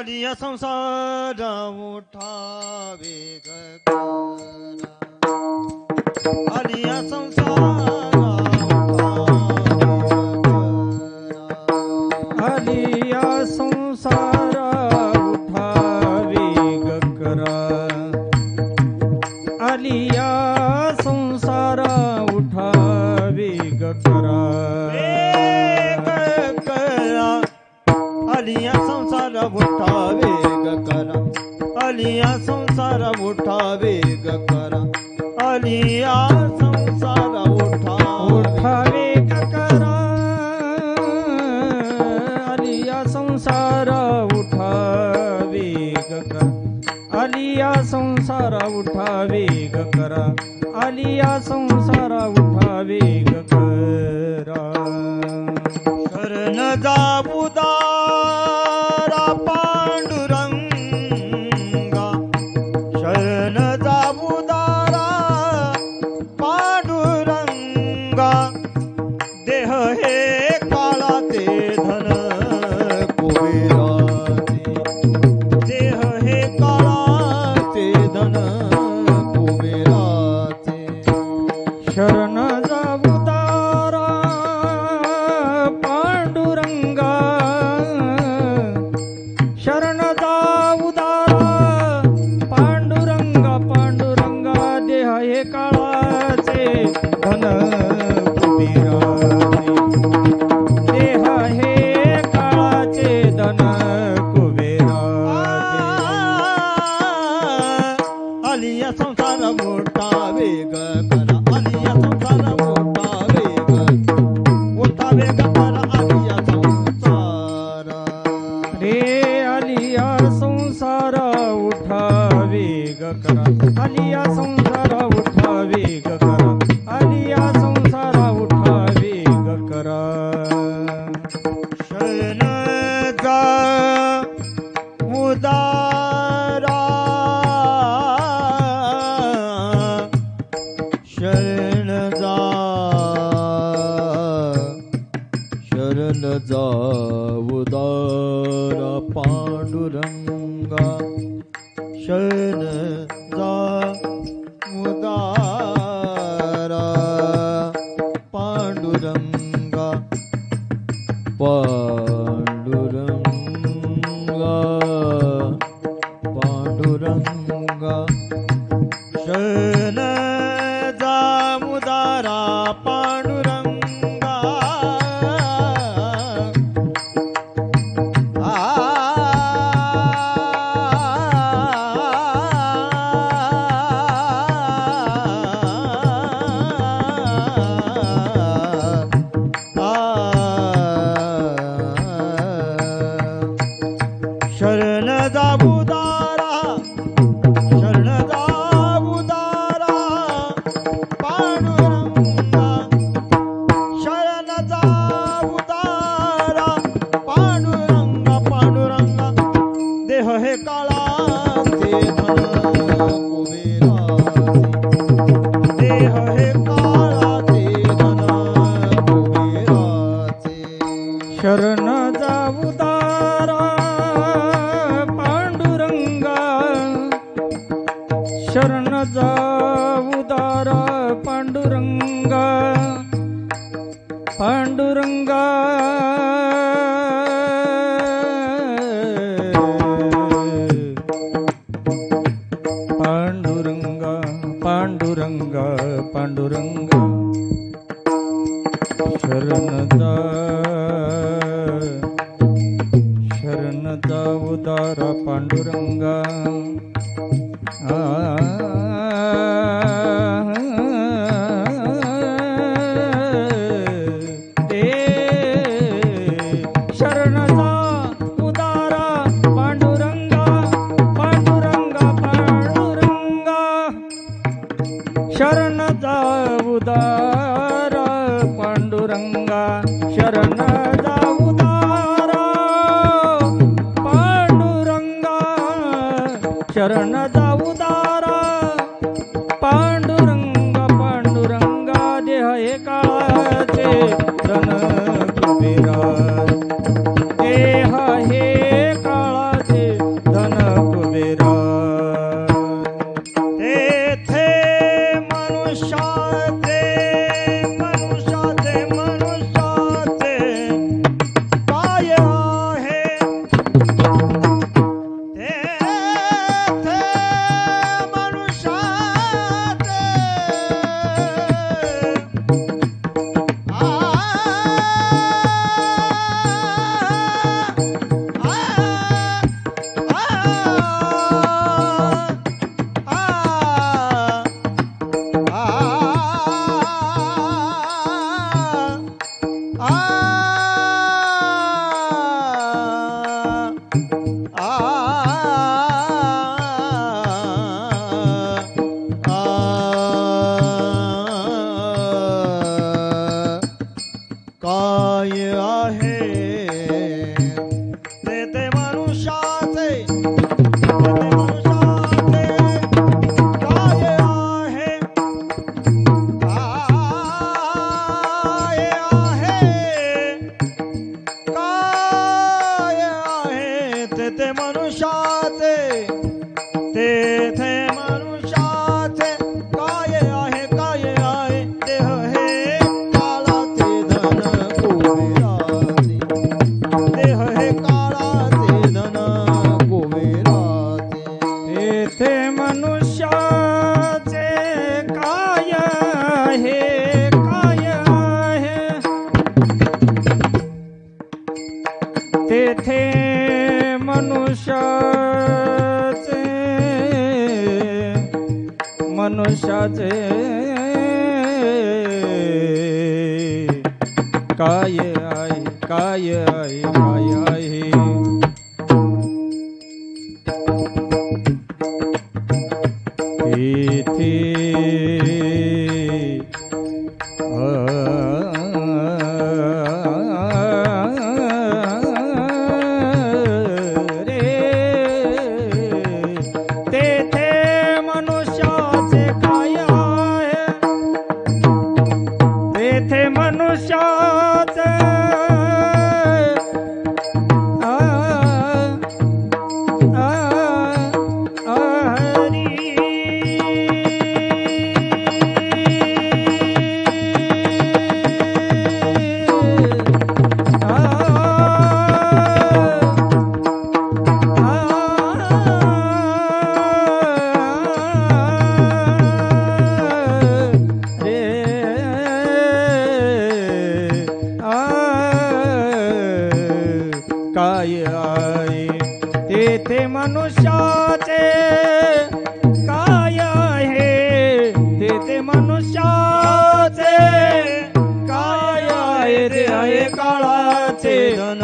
खाली या संसार उठावे आली या संसार आलिया संसार उठा वेग कर. आलिया संसार उठा उठा वेग कर. आलिया संसार उठा वेग कर. आलिया संसार उठा वेग कर. आलिया संसार उठा वेग करा. शरण ಶರಣ उदर पाण्डुरङ्गा चरण जाऊ दारा. पांडुरंग पांडुरंगा देह एकाचे काय आहे मनुष्याचे मनुष्याचे काय आहे काय आहे काय आहे तेथे तेथे मनुष्याचे काय आहे? तेथे मनुष्याचे काय आहे? ते आहे काळाचे धन